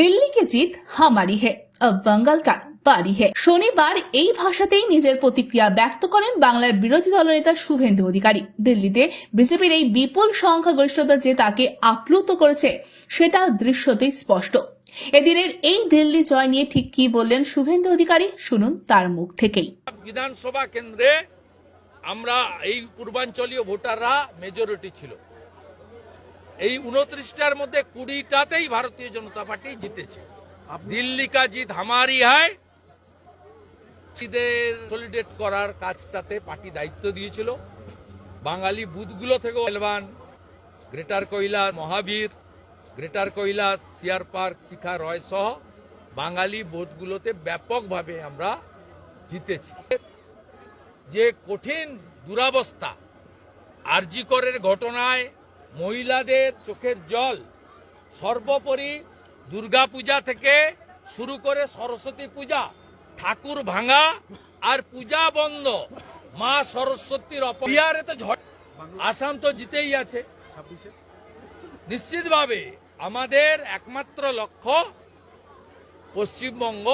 দিল্লি কে জিত হামারি হে अब बंगाल का বাড়ি হে শনিবার এই ভাষাতেই নিজের প্রতিক্রিয়া ব্যক্ত করেন বাংলার বিরোধী দলনেতা শুভেন্দু অধিকারী দিল্লিতে বিজেপির এই বিপুল সংখ্যাগরিষ্ঠতা যে তাকে আপ্লুত করেছে সেটা দৃশ্যতেই স্পষ্ট এদিনের এই দিল্লি জয় নিয়ে ঠিক কি বললেন শুভেন্দু অধিকারী শুনুন তার মুখ থেকেই বিধানসভা কেন্দ্রে আমরা এই পূর্বাঞ্চলীয় ভোটাররা মেজরিটি ছিল এই উনত্রিশটার মধ্যে কুড়িটাতেই ভারতীয় জনতা পার্টি জিতেছে। দিল্লি কা জিত হামারি হয়। সলিডেট করার কাজটাতে পার্টি দায়িত্ব দিয়েছিল। বাঙালি বুথগুলো থেকে এলবান greater Kailash Mahavir greater Kailash CR park Shikha Roy সহ বাঙালি বুথগুলোতে ব্যাপকভাবে আমরা জিতেছি। যে কঠিন দুরাবস্থা আরজিকরের ঘটনায় মহিলাদের চোখের জল। সর্বোপরি দুর্গাপূজা থেকে শুরু করে সরস্বতী পূজা ঠাকুর ভাঙা আর পূজা বন্ধ। মা সরস্বতীর অপ বিহারে তো ঝড় আসাম তো জিতেই আছে। নিশ্চিতভাবে আমাদের একমাত্র লক্ষ্য পশ্চিমবঙ্গ